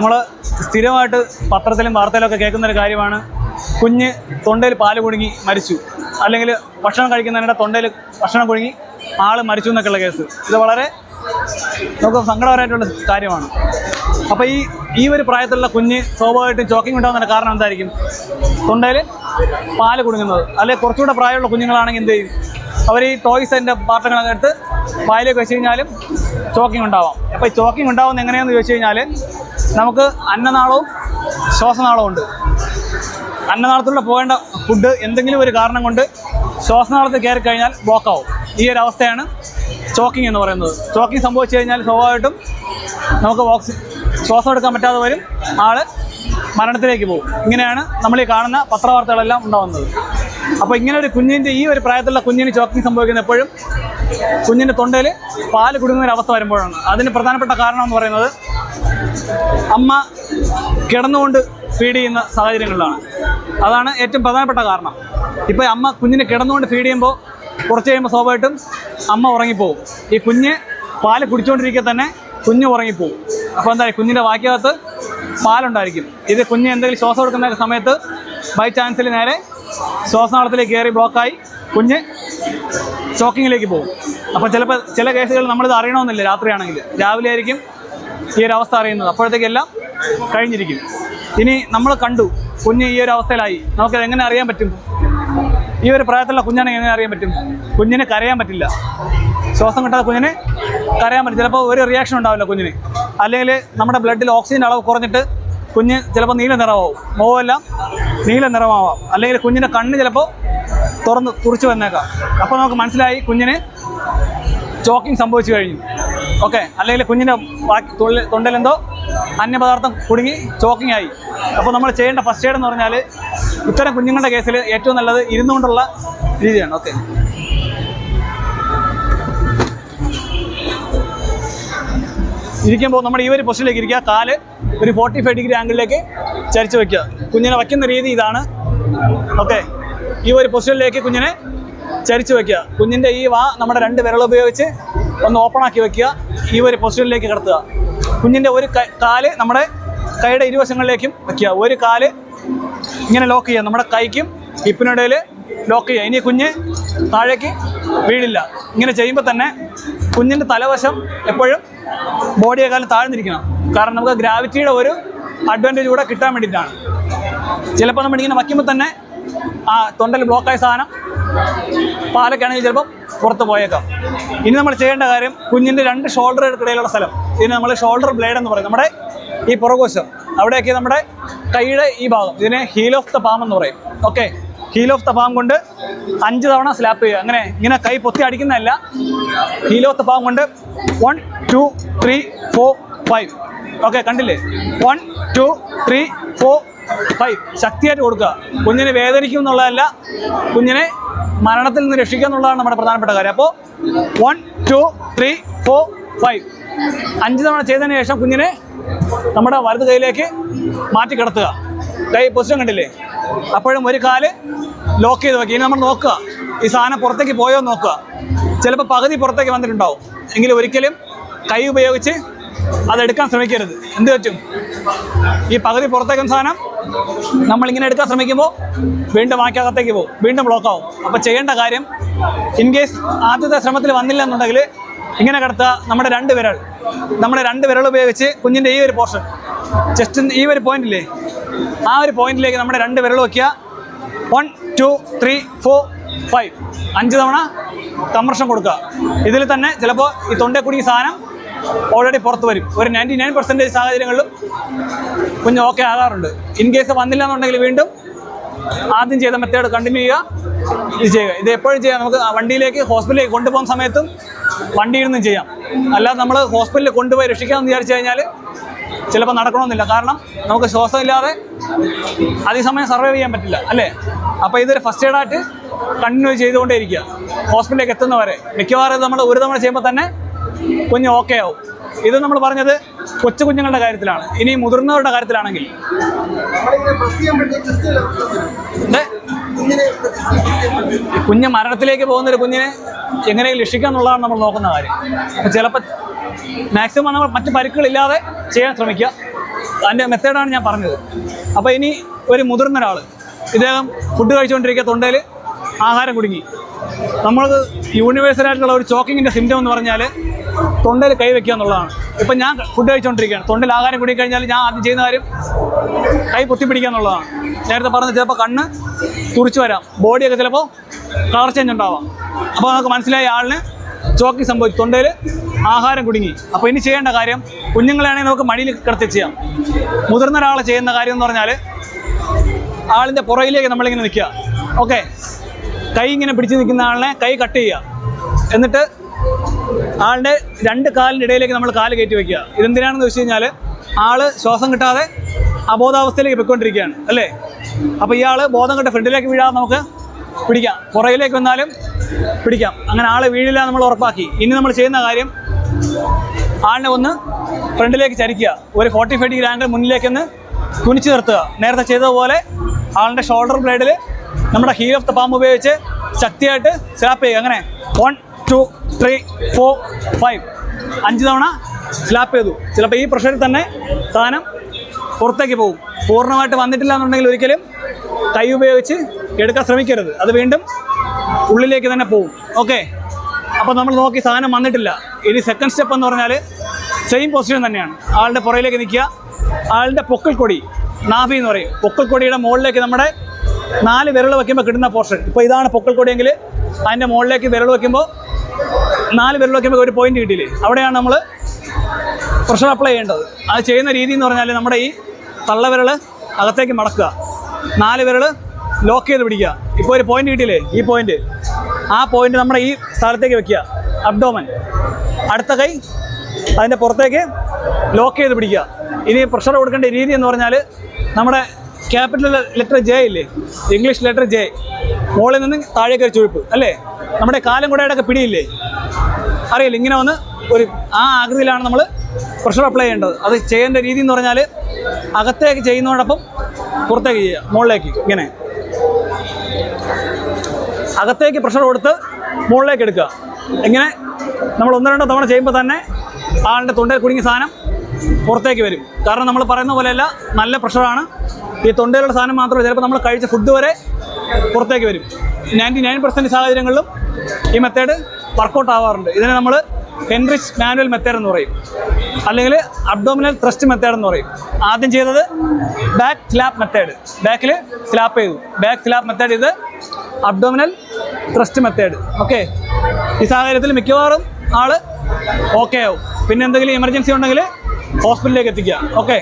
നമ്മൾ സ്ഥിരമായിട്ട് പത്രത്തിലും വാർത്തയിലൊക്കെ കേൾക്കുന്ന ഒരു കാര്യമാണ്. കുഞ്ഞ് തൊണ്ടയിൽ പാൽ കുടുങ്ങി മരിച്ചു. അല്ലെങ്കിൽ ഭക്ഷണം കഴിക്കുന്നതിനിടെ തൊണ്ടയിൽ ഭക്ഷണം കുടുങ്ങി ആൾ മരിച്ചു എന്നൊക്കെയുള്ള കേസ്. ഇത് വളരെ നമുക്ക് സങ്കടകരമായിട്ടുള്ള കാര്യമാണ്. അപ്പോൾ ഈ ഈ ഒരു പ്രായത്തിലുള്ള കുഞ്ഞ് സ്വാഭാവികമായിട്ടും ചോക്കിംഗ് ഉണ്ടാകുന്നതിന്റെ കാരണം എന്തായിരിക്കും? തൊണ്ടയിൽ പാൽ കുടുങ്ങുന്നത് അല്ലെങ്കിൽ കുറച്ചുകൂടെ പ്രായമുള്ള കുഞ്ഞുങ്ങളാണെങ്കിൽ എന്ത് ചെയ്യും? അവർ ഈ ടോയ്സിന്റെ പാത്രങ്ങളൊക്കെ എടുത്ത് വായിലേക്ക് വെച്ച് കഴിഞ്ഞാലും ചോക്കിംഗ് ഉണ്ടാവാം. അപ്പോൾ ഈ ചോക്കിംഗ് ഉണ്ടാവുന്നത് എങ്ങനെയാണെന്ന് ചോദിച്ചു കഴിഞ്ഞാൽ നമുക്ക് അന്നനാളവും ശ്വാസനാളവും ഉണ്ട്. അന്നനാളത്തിലൂടെ പോകേണ്ട ഫുഡ് എന്തെങ്കിലും ഒരു കാരണം കൊണ്ട് ശ്വാസനാളത്തിൽ കയറി കഴിഞ്ഞാൽ ബ്ലോക്കാവും ഈ ഒരു അവസ്ഥയാണ് ചോക്കിംഗ് എന്ന് പറയുന്നത്. ചോക്കിംഗ് സംഭവിച്ചു കഴിഞ്ഞാൽ സ്വാഭാവികമായിട്ടും നമുക്ക് ഓക്സി ശ്വാസം എടുക്കാൻ പറ്റാതെ വരും. ആൾ മരണത്തിലേക്ക് പോകും. ഇങ്ങനെയാണ് നമ്മൾ ഈ കാണുന്ന പത്രവാർത്തകളെല്ലാം ഉണ്ടാകുന്നത് അപ്പോൾ ഇങ്ങനെ ഒരു കുഞ്ഞിന്റെ ഈ ഒരു പ്രായത്തിലുള്ള കുഞ്ഞിന് ചോക്കിംഗ് സംഭവിക്കുന്ന എപ്പോഴും കുഞ്ഞിന്റെ തൊണ്ടയിൽ പാൽ കുടുങ്ങുന്ന ഒരു അവസ്ഥ വരുമ്പോഴാണ്. അതിന് പ്രധാനപ്പെട്ട കാരണം എന്ന് പറയുന്നത് അമ്മ കിടന്നുകൊണ്ട് ഫീഡ് ചെയ്യുന്ന സാഹചര്യങ്ങളിലാണ്. അതാണ് ഏറ്റവും പ്രധാനപ്പെട്ട കാരണം. ഇപ്പോൾ അമ്മ കുഞ്ഞിനെ കിടന്നുകൊണ്ട് ഫീഡ് ചെയ്യുമ്പോൾ കുറച്ച് കഴിയുമ്പോൾ സ്വാഭാവികമായിട്ടും അമ്മ ഉറങ്ങിപ്പോവും. ഈ കുഞ്ഞ് പാൽ കുടിച്ചുകൊണ്ടിരിക്കുക തന്നെ കുഞ്ഞ് ഉറങ്ങിപ്പോവും. അപ്പോൾ എന്താ കുഞ്ഞിന്റെ വാക്കകത്ത് പാലുണ്ടായിരിക്കും. ഇത് കുഞ്ഞ് എന്തെങ്കിലും ശ്വാസം എടുക്കുന്ന സമയത്ത് ബൈ ചാൻസിൽ നേരെ ശ്വാസനാളത്തിലേക്ക് കയറി ബ്ലോക്കായി കുഞ്ഞ് ചോക്കിങ്ങിലേക്ക് പോകും. അപ്പോൾ ചിലപ്പോൾ ചില കേസുകൾ നമ്മളിത് അറിയണമെന്നില്ല രാത്രിയാണെങ്കിൽ. രാവിലെ ആയിരിക്കും ഈ ഒരു അവസ്ഥ അറിയുന്നത്. അപ്പോഴത്തേക്കെല്ലാം കഴിഞ്ഞിരിക്കും. ഇനി നമ്മൾ കണ്ടു കുഞ്ഞ് ഈ ഒരു അവസ്ഥയിലായി. നമുക്കത് എങ്ങനെ അറിയാൻ പറ്റും? ഈ ഒരു പ്രായത്തിലുള്ള കുഞ്ഞാണെങ്കിൽ എങ്ങനെ അറിയാൻ പറ്റും? കുഞ്ഞിനെ കരയാൻ പറ്റില്ല. ശ്വാസം കിട്ടാതെ കുഞ്ഞിനെ കരയാൻ പറ്റും ചിലപ്പോൾ ഒരു റിയാക്ഷൻ ഉണ്ടാവില്ല കുഞ്ഞിന്. അല്ലെങ്കിൽ നമ്മുടെ ബ്ലഡിൽ ഓക്സിജൻ അളവ് കുറഞ്ഞിട്ട് കുഞ്ഞ് ചിലപ്പോൾ നീല നിറമാവും. മുഖമെല്ലാം നീല നിറമാവാം. അല്ലെങ്കിൽ കുഞ്ഞിന്റെ കണ്ണ് ചിലപ്പോൾ തുറന്ന് തുറച്ചു വന്നേക്കാം. അപ്പോൾ നമുക്ക് മനസ്സിലായി കുഞ്ഞിന് ചോക്കിങ് സംഭവിച്ചു കഴിഞ്ഞു. ഓക്കെ അല്ലെങ്കിൽ കുഞ്ഞിന്റെ ബാക്കി തൊണ്ടയിലെന്തോ അന്യപദാർത്ഥം കുടുങ്ങി ചോക്കിംഗ് ആയി അപ്പോൾ നമ്മൾ ചെയ്യേണ്ട ഫസ്റ്റ് എയ്ഡ് എന്ന് പറഞ്ഞാൽ ഇത്തരം കുഞ്ഞുങ്ങളുടെ കേസിൽ ഏറ്റവും നല്ലത് ഇരുന്നുകൊണ്ടുള്ള രീതിയാണ്. ഓക്കെ. ഇരിക്കുമ്പോൾ നമ്മുടെ ഈ ഒരു പൊസിഷനിലേക്ക് ഇരിക്കുക. കാൽ ഒരു ഫോർട്ടി ഫൈവ് ഡിഗ്രി ആംഗിളിലേക്ക് ചരിച്ച് വെക്കുക. കുഞ്ഞിനെ വയ്ക്കുന്ന രീതി ഇതാണ്. ഓക്കെ. ഈ ഒരു പൊസിഷനിലേക്ക് കുഞ്ഞിനെ ചരിച്ച് വെക്കുക. കുഞ്ഞിന്റെ ഈ വാ നമ്മുടെ രണ്ട് വിരൽ ഉപയോഗിച്ച് ഒന്ന് ഓപ്പൺ ആക്കി വെക്കുക. ഈ ഒരു പൊസിഷനിലേക്ക് കിടത്തുക. കുഞ്ഞിന്റെ ഒരു കാൽ നമ്മുടെ കൈയുടെ ഇരുവശങ്ങളിലേക്കും വെക്കുക. ഒരു കാൽ ഇങ്ങനെ ലോക്ക് ചെയ്യുക. നമ്മുടെ കൈക്കും ഹിപ്പിനിടയിൽ ലോക്ക് ചെയ്യുക. ഇനി കുഞ്ഞ് താഴേക്ക് വീഴില്ല. ഇങ്ങനെ ചെയ്യുമ്പോൾ തന്നെ കുഞ്ഞിന്റെ തലവശം എപ്പോഴും ബോഡിയെക്കാളും താഴ്ന്നിരിക്കണം. കാരണം നമുക്ക് ഗ്രാവിറ്റിയുടെ ഒരു അഡ്വാന്റേജ് കൂടെ കിട്ടാൻ വേണ്ടിയിട്ടാണ്. ചിലപ്പോൾ നമ്മൾ ഇങ്ങനെ വയ്ക്കുമ്പോൾ തന്നെ ആ തൊണ്ടയിൽ ബ്ലോക്കായ സാധനം പാലൊക്കെ ആണെങ്കിൽ ചിലപ്പം പുറത്ത് പോയേക്കാം. ഇനി നമ്മൾ ചെയ്യേണ്ട കാര്യം കുഞ്ഞിന്റെ രണ്ട് ഷോൾഡർ ഷോൾഡറുകൾക്കിടയിലുള്ള സ്ഥലം. ഇതിന് നമ്മൾ ഷോൾഡർ ബ്ലേഡ് എന്ന് പറയും. നമ്മുടെ ഈ പുറകോശം. അവിടെയൊക്കെ നമ്മുടെ കൈയുടെ ഈ ഭാഗം. ഇതിനെ ഹീൽ ഓഫ് ദ പാം എന്ന് പറയും. Okay heel of the palm കൊണ്ട് അഞ്ച് തവണ സ്ലാപ്പ് ചെയ്യുക. അങ്ങനെ ഇങ്ങനെ കൈ പൊത്തി അടിക്കുന്നതല്ല. ഹീൽ ഓഫ് ദ പാം കൊണ്ട് one two three four five okay കണ്ടില്ലേ? One two three four five ശക്തിയായിട്ട് കൊടുക്കുക. കുഞ്ഞിനെ വേദനിക്കും എന്നുള്ളതല്ല കുഞ്ഞിനെ മരണത്തിൽ നിന്ന് രക്ഷിക്കുക എന്നുള്ളതാണ് നമ്മുടെ പ്രധാനപ്പെട്ട കാര്യം. അപ്പോൾ one two three four five അഞ്ച് തവണ ചെയ്തതിന് ശേഷം കുഞ്ഞിനെ നമ്മുടെ വലത് കൈയിലേക്ക് മാറ്റി കിടത്തുക. കൈ പൊസിഷൻ കണ്ടില്ലേ? അപ്പോഴും ഒരു കാൽ ലോക്ക് ചെയ്ത് വെക്കുക. ഇനി നമ്മൾ നോക്കുക. ഈ സാധനം പുറത്തേക്ക് പോയോ നോക്കുക. ചിലപ്പോൾ പകുതി പുറത്തേക്ക് വന്നിട്ടുണ്ടാവും. എങ്കിലും ഒരിക്കലും കൈ ഉപയോഗിച്ച് അതെടുക്കാൻ ശ്രമിക്കരുത്. എന്ത് പറ്റും? ഈ പകുതി പുറത്തേക്കുന്ന സാധനം നമ്മളിങ്ങനെ എടുക്കാൻ ശ്രമിക്കുമ്പോൾ വീണ്ടും വാക്കകത്തേക്ക് പോകും. വീണ്ടും ബ്ലോക്ക് ആവും. അപ്പോൾ ചെയ്യേണ്ട കാര്യം ഇൻ കേസ് ആദ്യത്തെ ശ്രമത്തിൽ വന്നില്ല എന്നുണ്ടെങ്കിൽ ഇങ്ങനെ കിടത്തുക. നമ്മുടെ രണ്ട് വിരൽ. നമ്മുടെ രണ്ട് വിരൽ ഉപയോഗിച്ച് കുഞ്ഞിന്റെ ഈ ഒരു പോർഷൻ ജസ്റ്റ് ഈ ഒരു പോയിന്റില്ലേ ആ ഒരു പോയിന്റിലേക്ക് നമ്മുടെ രണ്ട് വിരൽ വയ്ക്കുക one two three four five അഞ്ച് തവണ കംപ്രഷൻ കൊടുക്കുക. ഇതിൽ തന്നെ ചിലപ്പോൾ ഈ തൊണ്ടേ കുടുങ്ങിയ സാധനം ഓൾറെഡി പുറത്ത് വരും. ഒരു നയന്റി നയൻ പെർസെന്റേജ് സാഹചര്യങ്ങളിലും കുഞ്ഞ് ഓക്കെ ആകാറുണ്ട്. ഇൻ കേസ് വന്നില്ല എന്നുണ്ടെങ്കിൽ വീണ്ടും ആദ്യം ചെയ്ത മെത്തേഡ് കണ്ടിന്യൂ ചെയ്യുക ഇത് ചെയ്യുക. ഇത് എപ്പോഴും ചെയ്യാം. നമുക്ക് വണ്ടിയിലേക്ക് ഹോസ്പിറ്റലിലേക്ക് കൊണ്ടുപോകുന്ന സമയത്തും വണ്ടിയിൽ നിന്നും ചെയ്യാം. അല്ലാതെ നമ്മൾ ഹോസ്പിറ്റലിൽ കൊണ്ടുപോയി രക്ഷിക്കാമെന്ന് വിചാരിച്ചു കഴിഞ്ഞാൽ ചിലപ്പോൾ നടക്കണമെന്നില്ല. കാരണം നമുക്ക് ശ്വാസമില്ലാതെ അതേസമയം സർവൈവ് ചെയ്യാൻ പറ്റില്ല അല്ലേ? അപ്പോൾ ഇതൊരു ഫസ്റ്റ് എയ്ഡായിട്ട് കണ്ടിന്യൂ ചെയ്തുകൊണ്ടേ ഇരിക്കുക ഹോസ്പിറ്റലിലേക്ക് എത്തുന്നവരെ. മിക്കവാറും നമ്മൾ ഒരു തവണ ചെയ്യുമ്പോൾ തന്നെ കുഞ്ഞ് ഓക്കെ ആവും. ഇത് നമ്മൾ പറഞ്ഞത് കൊച്ചു കുഞ്ഞുങ്ങളുടെ കാര്യത്തിലാണ്. ഇനി മുതിർന്നവരുടെ കാര്യത്തിലാണെങ്കിൽ. കുഞ്ഞ് മരണത്തിലേക്ക് പോകുന്നൊരു കുഞ്ഞിനെ എങ്ങനെയെങ്കിലും രക്ഷിക്കുക എന്നുള്ളതാണ് നമ്മൾ നോക്കുന്ന കാര്യം. ചിലപ്പോൾ മാക്സിമം നമ്മൾ മറ്റ് പരുക്കുകളില്ലാതെ ചെയ്യാൻ ശ്രമിക്കുക. അതിന്റെ മെത്തേഡാണ് ഞാൻ പറഞ്ഞത്. അപ്പോൾ ഇനി ഒരു മുതിർന്ന ഒരാൾ ഇദ്ദേഹം ഫുഡ് കഴിച്ചുകൊണ്ടിരിക്കുക തൊണ്ടയിൽ ആഹാരം കുടുങ്ങി. നമ്മൾക്ക് യൂണിവേഴ്സലായിട്ടുള്ള ഒരു ചോക്കിങ്ങിന്റെ സിംറ്റം എന്ന് പറഞ്ഞാൽ തൊണ്ടയിൽ കൈ വെക്കുക എന്നുള്ളതാണ്. ഇപ്പം ഞാൻ ഫുഡ് കഴിച്ചുകൊണ്ടിരിക്കുകയാണ് തൊണ്ടയിൽ ആഹാരം കൂടി കഴിഞ്ഞാൽ ഞാൻ ആദ്യം ചെയ്യുന്ന കാര്യം കൈ പൊത്തിപ്പിടിക്കുക എന്നുള്ളതാണ്. നേരത്തെ പറഞ്ഞ ചിലപ്പോൾ കണ്ണ് തുറിച്ചു വരാം. ബോഡിയൊക്കെ ചിലപ്പോൾ കളർ ചേഞ്ച് ഉണ്ടാവാം. അപ്പോൾ നമുക്ക് മനസ്സിലായ ആളിന് ചോക്കി സംഭവിച്ചു തൊണ്ടയിൽ ആഹാരം കുടുങ്ങി. അപ്പോൾ ഇനി ചെയ്യേണ്ട കാര്യം കുഞ്ഞുങ്ങളെയാണെങ്കിൽ നമുക്ക് മടിയിൽ കിടത്തി ചെയ്യാം. മുതിർന്ന ഒരാളെ ചെയ്യുന്ന കാര്യം എന്ന് പറഞ്ഞാൽ ആളിന്റെ പുറകിലേക്ക് നമ്മളിങ്ങനെ നിൽക്കുക. ഓക്കെ കൈ ഇങ്ങനെ പിടിച്ച് നിൽക്കുന്ന ആളിനെ കൈ കട്ട് ചെയ്യുക. എന്നിട്ട് ആളുടെ രണ്ട് കാലിന്റെ ഇടയിലേക്ക് നമ്മൾ കാൽ കയറ്റി വെക്കുക. ഇതെന്തിനാണെന്ന് വെച്ച് കഴിഞ്ഞാൽ ആൾ ശ്വാസം കിട്ടാതെ അബോധാവസ്ഥയിലേക്ക് പൊയ്ക്കൊണ്ടിരിക്കുകയാണ് അല്ലേ? അപ്പോൾ ഇയാൾ ബോധം കിട്ട ഫ്രണ്ടിലേക്ക് വീഴാതെ നമുക്ക് പിടിക്കാം. പുറകിലേക്ക് വന്നാലും പിടിക്കാം. അങ്ങനെ ആളെ വീഴില്ല നമ്മൾ ഉറപ്പാക്കി. ഇനി നമ്മൾ ചെയ്യുന്ന കാര്യം ആളിനെ ഒന്ന് ഫ്രണ്ടിലേക്ക് ചരിക്കുക. ഒരു ഫോർട്ടി ഫൈവ് ഡിഗ്രി ആംഗിൾ മുന്നിലേക്കൊന്ന് കുനിച്ച് നിർത്തുക. നേരത്തെ ചെയ്തതുപോലെ ആളുടെ ഷോൾഡർ ബ്ലേഡിൽ നമ്മുടെ ഹീൽ ഓഫ് ദ പാമ്പ് ഉപയോഗിച്ച് ശക്തിയായിട്ട് സ്ലാപ്പ് ചെയ്യുക. അങ്ങനെ. One two three four five അഞ്ച് തവണ സ്ലാപ്പ് ചെയ്തു. ചിലപ്പോൾ ഈ പ്രഷറിൽ തന്നെ സാധനം പുറത്തേക്ക് പോകും. പൂർണമായിട്ട് വന്നിട്ടില്ല എന്നുണ്ടെങ്കിൽ ഒരിക്കലും കൈ ഉപയോഗിച്ച് എടുക്കാൻ ശ്രമിക്കരുത്. അത് വീണ്ടും ഉള്ളിലേക്ക് തന്നെ പോകും. ഓക്കെ അപ്പോൾ നമ്മൾ നോക്കി സാധനം വന്നിട്ടില്ല. ഇനി സെക്കൻഡ് സ്റ്റെപ്പ് എന്ന് പറഞ്ഞാൽ സെയിം പൊസിഷൻ തന്നെയാണ്. ആളുടെ പുറയിലേക്ക് നിൽക്കുക. ആളുടെ പൊക്കൽ കൊടി നാഭി എന്ന് പറയും. പൊക്കൽ കൊടിയുടെ മുകളിലേക്ക് നമ്മുടെ നാല് വിരൽ വയ്ക്കുമ്പോൾ കിട്ടുന്ന പോർഷൻ ഇപ്പോൾ ഇതാണ് പൊക്കൽ കൊടിയെങ്കിൽ അതിന്റെ മുകളിലേക്ക് വിരൽ വയ്ക്കുമ്പോൾ നാല് പേരിലൊക്കെ നമുക്ക് ഒരു പോയിന്റ് കിട്ടിയില്ലേ? അവിടെയാണ് നമ്മൾ പ്രഷർ അപ്ലൈ ചെയ്യേണ്ടത്. അത് ചെയ്യുന്ന രീതി എന്ന് പറഞ്ഞാൽ നമ്മുടെ ഈ തള്ളവിരൽ അകത്തേക്ക് മടക്കുക. നാല് വിരൽ ലോക്ക് ചെയ്ത് പിടിക്കുക. ഇപ്പോൾ ഒരു പോയിന്റ് കിട്ടിയില്ലേ ഈ പോയിന്റ് ആ പോയിന്റ് നമ്മുടെ ഈ സ്ഥലത്തേക്ക് വെക്കുക. അബ്ഡോമൻ അടുത്ത കൈ അതിന്റെ പുറത്തേക്ക് ലോക്ക് ചെയ്ത് പിടിക്കുക. ഇനി പ്രഷർ കൊടുക്കേണ്ട രീതി എന്ന് പറഞ്ഞാൽ നമ്മുടെ ക്യാപിറ്റൽ ലെറ്റർ ജെ ഇല്ലേ? ഇംഗ്ലീഷ് ലെറ്റർ ജെ മുകളിൽ നിന്ന് താഴേക്ക് ഒരു ചുഴിപ്പ് അല്ലേ? നമ്മുടെ കാലം കൂടെയൊക്കെ പിടിയില്ലേ? അറിയില്ല ഇങ്ങനെ വന്ന് ഒരു ആ ആകൃതിയിലാണ് നമ്മൾ പ്രഷർ അപ്ലൈ ചെയ്യേണ്ടത്. അത് ചെയ്യേണ്ട രീതി എന്ന് പറഞ്ഞാൽ അകത്തേക്ക് ചെയ്യുന്നതോടൊപ്പം പുറത്തേക്ക് ചെയ്യുക മുകളിലേക്ക് ഇങ്ങനെ. അകത്തേക്ക് പ്രഷർ കൊടുത്ത് മുകളിലേക്ക് എടുക്കുക. ഇങ്ങനെ നമ്മൾ ഒന്ന് രണ്ടോ തവണ ചെയ്യുമ്പോൾ തന്നെ ആളുടെ തൊണ്ടയിൽ കുടുങ്ങിയ സാധനം പുറത്തേക്ക് വരും. കാരണം നമ്മൾ പറയുന്ന പോലെയല്ല നല്ല പ്രഷറാണ് ഈ തൊണ്ടയിലുള്ള സാധനം മാത്രമല്ല ചിലപ്പോൾ നമ്മൾ കഴിച്ച ഫുഡ് വരെ പുറത്തേക്ക് വരും. നയന്റി നയൻ പെർസെന്റ് സാഹചര്യങ്ങളിലും ഈ മെത്തേഡ് വർക്കൗട്ട് ആവാറുണ്ട്. ഇതിനെ നമ്മൾ ഹെൻറിച്ച് മാനുവൽ മെത്തേഡ് എന്ന് പറയും. അല്ലെങ്കിൽ അബ്ഡോമിനൽ ത്രസ്റ്റ് മെത്തേഡ് എന്ന് പറയും. ആദ്യം ചെയ്തത് ബാക്ക് സ്ലാപ്പ് മെത്തേഡ് ബാക്കിൽ സ്ലാപ്പ് ചെയ്തു. ബാക്ക് സ്ലാപ്പ് മെത്തേഡ് ഇത് അബ്ഡോമിനൽ ത്രസ്റ്റ് മെത്തേഡ് ഓക്കെ ഈ സാഹചര്യത്തിൽ മിക്കവാറും ആൾ ഓക്കെ ആവും. പിന്നെ എന്തെങ്കിലും എമർജൻസി ഉണ്ടെങ്കിൽ ഹോസ്പിറ്റലിലേക്ക് എത്തിക്കുക. ഓക്കെ